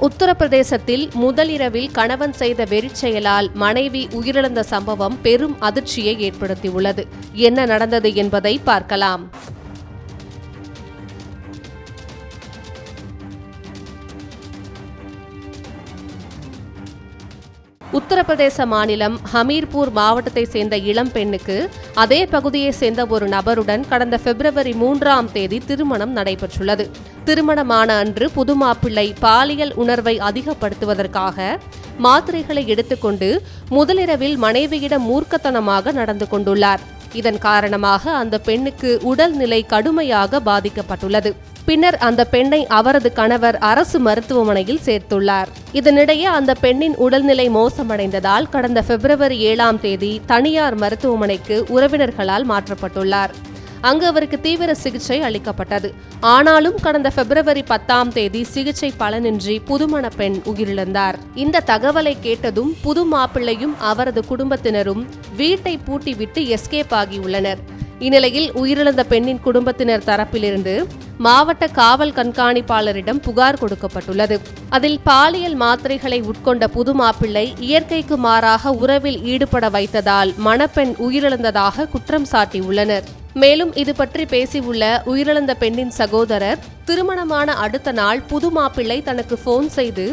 உத்தரப்பிரதேசத்தில் முதலிரவில் கணவன் செய்த வெறிச்செயலால் மனைவி உயிரிழந்த சம்பவம் பெரும் அதிர்ச்சியை ஏற்படுத்தியுள்ளது. என்ன நடந்தது என்பதை பார்க்கலாம். உத்தரப்பிரதேச மாநிலம் ஹமீர்பூர் மாவட்டத்தை சேர்ந்த இளம் பெண்ணுக்கு அதே பகுதியைச் சேர்ந்த ஒரு நபருடன் கடந்த பிப்ரவரி மூன்றாம் தேதி திருமணம் நடைபெற்றுள்ளது. திருமணமான அன்று புது மாப்பிள்ளை பாலியல் உணர்வை அதிகப்படுத்துவதற்காக மாத்திரைகளை எடுத்துக்கொண்டு முதலிரவில் மனைவியிடம் மூர்க்கத்தனமாக நடந்து கொண்டுள்ளார். இதன் காரணமாக அந்த பெண்ணுக்கு உடல்நிலை கடுமையாக பாதிக்கப்பட்டுள்ளது. பின்னர் அந்த பெண்ணை அவரது கணவர் அரசு மருத்துவமனையில் சேர்த்துள்ளார். இதனிடையே அந்த பெண்ணின் உடல்நிலை மோசமடைந்ததால் கடந்த பிப்ரவரி ஏழாம் தேதி தனியார் மருத்துவமனைக்கு உறவினர்களால் மாற்றப்பட்டுள்ளார். அங்கு அவருக்கு தீவிர சிகிச்சை அளிக்கப்பட்டது. ஆனாலும் கடந்த பிப்ரவரி பத்தாம் தேதி சிகிச்சை பலனின்றி புதுமண பெண் உயிரிழந்தார். இந்த தகவலை கேட்டதும் புது மாப்பிள்ளையும் அவரது குடும்பத்தினரும் வீட்டை பூட்டிவிட்டு எஸ்கேப் ஆகியுள்ளனர். இந்நிலையில் உயிரிழந்த பெண்ணின் குடும்பத்தினர் தரப்பிலிருந்து மாவட்ட காவல் கண்காணிப்பாளரிடம் புகார் கொடுக்கப்பட்டுள்ளது. அதில் பாலியல் மாத்திரைகளை உட்கொண்ட புது மாப்பிள்ளை இயற்கைக்கு மாறாக உறவில் ஈடுபட வைத்ததால் மணப்பெண் உயிரிழந்ததாக குற்றம் சாட்டியுள்ளனர். மேலும் இது பற்றி பேசியுள்ள உயிரிழந்த பெண்ணின் சகோதரர் திருமணமான அடுத்த நாள் புது மாப்பிள்ளை தனக்கு போன் செய்து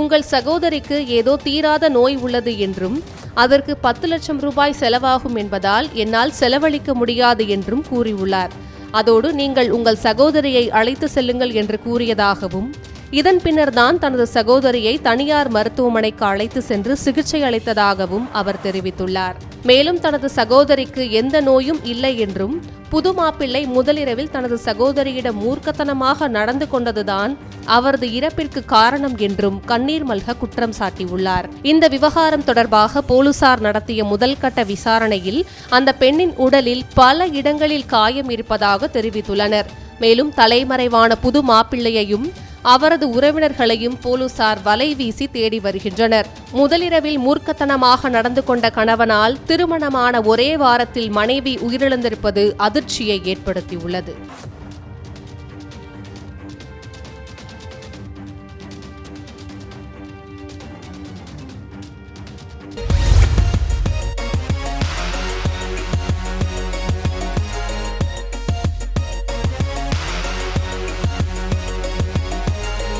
உங்கள் சகோதரிக்கு ஏதோ தீராத நோய் உள்ளது என்றும் அதற்கு பத்து லட்சம் ரூபாய் செலவாகும் என்பதால் என்னால் செலவழிக்க முடியாது என்றும் கூறியுள்ளார். அதோடு நீங்கள் உங்கள் சகோதரியை அழைத்து செல்லுங்கள் என்று கூறியதாகவும் இதன் பின்னர் தான் தனது சகோதரியை தனியார் மருத்துவமனைக்கு அழைத்து சென்று சிகிச்சை அளித்ததாகவும் அவர் தெரிவித்துள்ளார். மேலும் தனது சகோதரிக்கு எந்த நோயும் இல்லை என்றும் புது மாப்பிள்ளை முதலிரவில் தனது சகோதரியிடம் மூர்க்கத்தனமாக நடந்து கொண்டதுதான் அவரது இறப்பிற்கு காரணம் என்றும் கண்ணீர் மல்க குற்றம் சாட்டியுள்ளார். இந்த விவகாரம் தொடர்பாக போலீசார் நடத்திய முதல் கட்ட விசாரணையில் அந்த பெண்ணின் உடலில் பல இடங்களில் காயம் இருப்பதாக தெரிவித்துள்ளனர். மேலும் தலைமறைவான புது மாப்பிள்ளையையும் அவரது உறவினர்களையும் போலீசார் வலை வீசி தேடி வருகின்றனர். முதலிரவில் மூர்க்கத்தனமாக நடந்து கொண்ட கணவனால் திருமணமான ஒரே வாரத்தில் மனைவி உயிரிழந்திருப்பது அதிர்ச்சியை ஏற்படுத்தியுள்ளது.